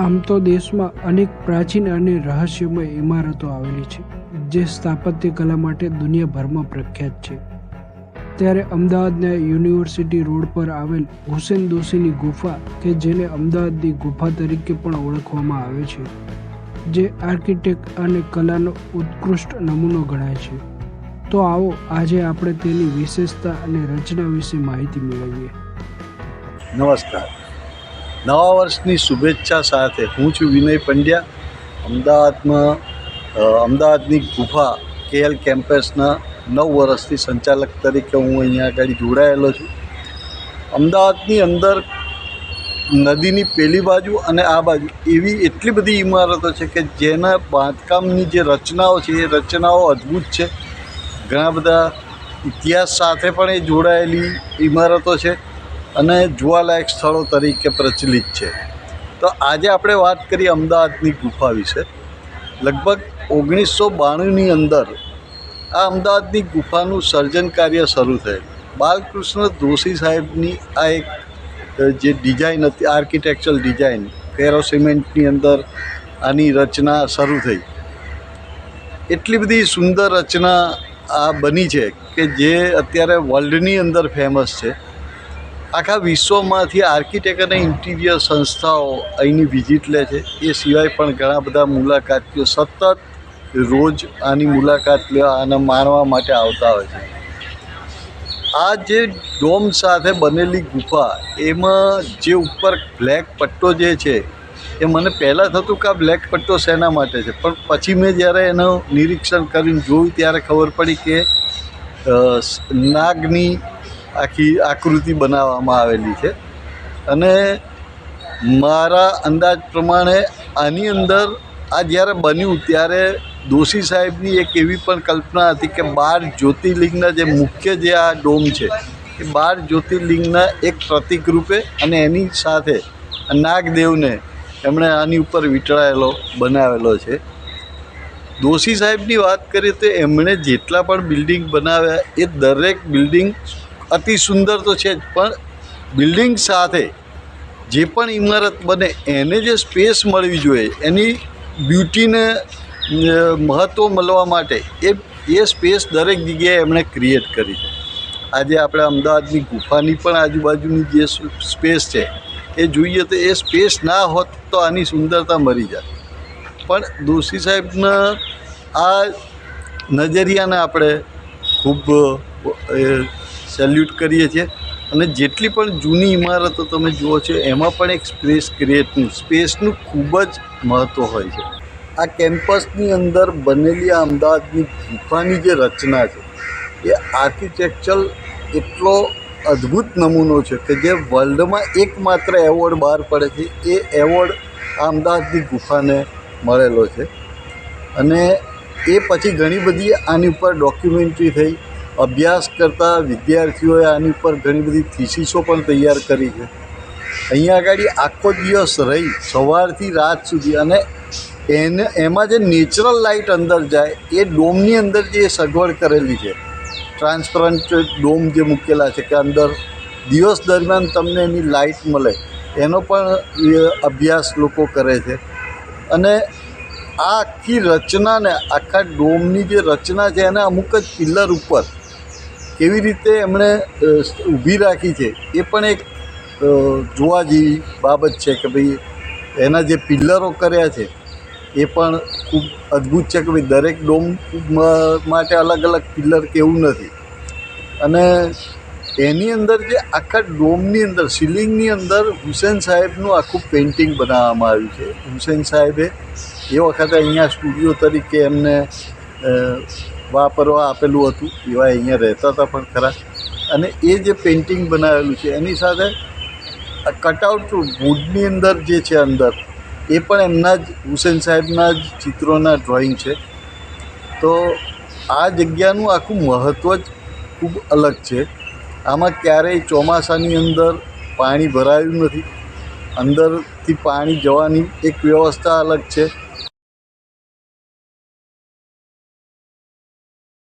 આમ તો દેશમાં અનેક પ્રાચીન અને રહસ્યમય ઇમારતો આવેલી છે, જે સ્થાપત્ય કલા માટે દુનિયાભરમાં પ્રખ્યાત છે. ત્યારે અમદાવાદના યુનિવર્સિટી રોડ પર આવેલ હુસેન દોશીની ગુફા, કે જેને અમદાવાદની ગુફા તરીકે પણ ઓળખવામાં આવે છે, જે આર્કિટેક્ટ અને કલાનો ઉત્કૃષ્ટ નમૂનો ગણાય છે. તો આવો આજે આપણે તેની વિશેષતા અને રચના વિશે માહિતી મેળવીએ. નમસ્કાર. નવા વર્ષની શુભેચ્છા સાથે હું છું વિનય પંડ્યા. અમદાવાદમાં અમદાવાદની ગુફા કેએલ કેમ્પસના નવ વર્ષથી સંચાલક તરીકે હું અહીંયા આગળ જોડાયેલો છું. અમદાવાદની અંદર નદીની પેલી બાજુ અને આ બાજુ એવી એટલી બધી ઇમારતો છે કે જેના બાંધકામની જે રચનાઓ છે, એ રચનાઓ અદ્ભુત છે. ઘણા બધા ઇતિહાસ સાથે પણ એ જોડાયેલી ઇમારતો છે. અને જોવાલાયક સ્થળો તરીકે પ્રચલિત છે. તો આજે આપણે વાત કરીએ અમદાવાદની ગુફા વિશે. લગભગ ઓગણીસો બાણુંની અંદર આ અમદાવાદની ગુફાનું સર્જન કાર્ય શરૂ થયેલ. બાલકૃષ્ણ દોશી સાહેબની આ એક જે ડિઝાઇન હતી, આર્કિટેક્ચરલ ડિઝાઇન ફેરો સિમેન્ટની અંદર આની રચના શરૂ થઈ. એટલી બધી સુંદર રચના આ બની છે કે જે અત્યારે વર્લ્ડની અંદર ફેમસ છે. આખા વિશ્વમાંથી આર્કિટેક્ટ અને ઇન્ટિરિયર સંસ્થાઓ અહીંની વિઝિટ લે છે. એ સિવાય પણ ઘણા બધા મુલાકાતીઓ સતત રોજ આની મુલાકાત લેવા અને માણવા માટે આવતા હોય છે. આ જે ડોમ સાથે બનેલી ગુફા, એમાં જે ઉપર બ્લેક પટ્ટો જે છે, એ મને પહેલાં થતું કે આ બ્લેક પટ્ટો શેના માટે છે? પણ પછી મેં જ્યારે એનું નિરીક્ષણ કરીને જોયું ત્યારે ખબર પડી કે નાગની આખી આકૃતિ બનાવવામાં આવેલી છે. અને મારા અંદાજ પ્રમાણે આની અંદર આ જ્યારે બન્યું ત્યારે દોશી સાહેબની એક એવી પણ કલ્પના હતી કે બાર જ્યોતિર્લિંગના જે મુખ્ય જે આ ડોમ છે, એ બાર જ્યોતિર્લિંગના એક પ્રતિક રૂપે અને એની સાથે નાગદેવને એમણે આની ઉપર વીંટળાયેલો, બનાવેલો છે. દોશી સાહેબની વાત કરીએ તો એમણે જેટલા પણ બિલ્ડિંગ બનાવ્યા, એ દરેક બિલ્ડિંગ અતિ સુંદર તો છે જ, પણ બિલ્ડિંગ સાથે જે પણ ઇમારત બને, એને જે સ્પેસ મળવી જોઈએ, એની બ્યુટીને મહત્ત્વ મળવા માટે એ એ સ્પેસ દરેક જગ્યાએ એમણે ક્રિએટ કરી છે. આજે આપણે અમદાવાદની ગુફાની પણ આજુબાજુની જે સ્પેસ છે, એ જોઈએ તો એ સ્પેસ ના હોત તો આની સુંદરતા મરી જાય પણ દોશી સાહેબના આ નજરિયાને આપણે ખૂબ સેલ્યુટ કરીએ છીએ. અને જેટલી પણ જૂની ઇમારતો તમે જુઓ છો, એમાં પણ એક સ્પેસ ક્રિએટનું સ્પેસનું ખૂબ જ મહત્ત્વ હોય છે. આ કેમ્પસની અંદર બનેલી આ અમદાવાદની ગુફાની જે રચના છે, એ આર્કિટેક્ચરલ એટલો અદ્ભુત નમૂનો છે કે જે વર્લ્ડમાં એકમાત્ર એવોર્ડ બહાર પડે છે. એ એવોર્ડ આ અમદાવાદની ગુફાને મળેલો છે. અને એ પછી ઘણી બધી આની ઉપર ડોક્યુમેન્ટરી થઈ. અભ્યાસ કરતા વિદ્યાર્થીઓએ આની ઉપર ઘણી બધી થીસીસો પણ તૈયાર કરી છે. અહીંયા આગળ આખો દિવસ રહી, સવારથી રાત સુધી અને એને, એમાં જે નેચરલ લાઇટ અંદર જાય, એ ડોમની અંદર જે સગવડ કરેલી છે ટ્રાન્સપરન્ટ ડોમ જે મૂકેલા છે કે અંદર દિવસ દરમિયાન તમને એની લાઇટ મળે, એનો પણ અભ્યાસ લોકો કરે છે. અને આ આખી રચનાને, આખા ડોમની જે રચના છે, એને અમુક જ પિલ્લર ઉપર કેવી રીતે એમણે ઊભી રાખી છે એ પણ એક જોવા જેવી બાબત છે કે ભાઈ એના જે પિલ્લરો કર્યા છે એ પણ ખૂબ અદ્ભુત છે કે ભાઈ દરેક ડોમ માટે અલગ અલગ પિલ્લર કે એવું નથી. અને એની અંદર જે આખા ડોમની અંદર, સીલિંગની અંદર હુસેન સાહેબનું આખું પેઇન્ટિંગ બનાવવામાં આવ્યું છે. હુસેન સાહેબે એ વખતે અહીંયા સ્ટુડિયો તરીકે એમને વાપરવા આપેલું હતું, એવા અહીંયા રહેતા હતા પણ ખરા. અને એ જે પેઇન્ટિંગ બનાવેલું છે, એની સાથે કટઆઉટ વુડની અંદર જે છે અંદર, એ પણ એમના જ, હુસેન સાહેબના જ ચિત્રોના ડ્રોઈંગ છે. તો આ જગ્યાનું આખું મહત્ત્વ જ ખૂબ અલગ છે. આમાં ક્યારેય ચોમાસાની અંદર પાણી ભરાયું નથી. અંદરથી પાણી જવાની એક વ્યવસ્થા અલગ છે.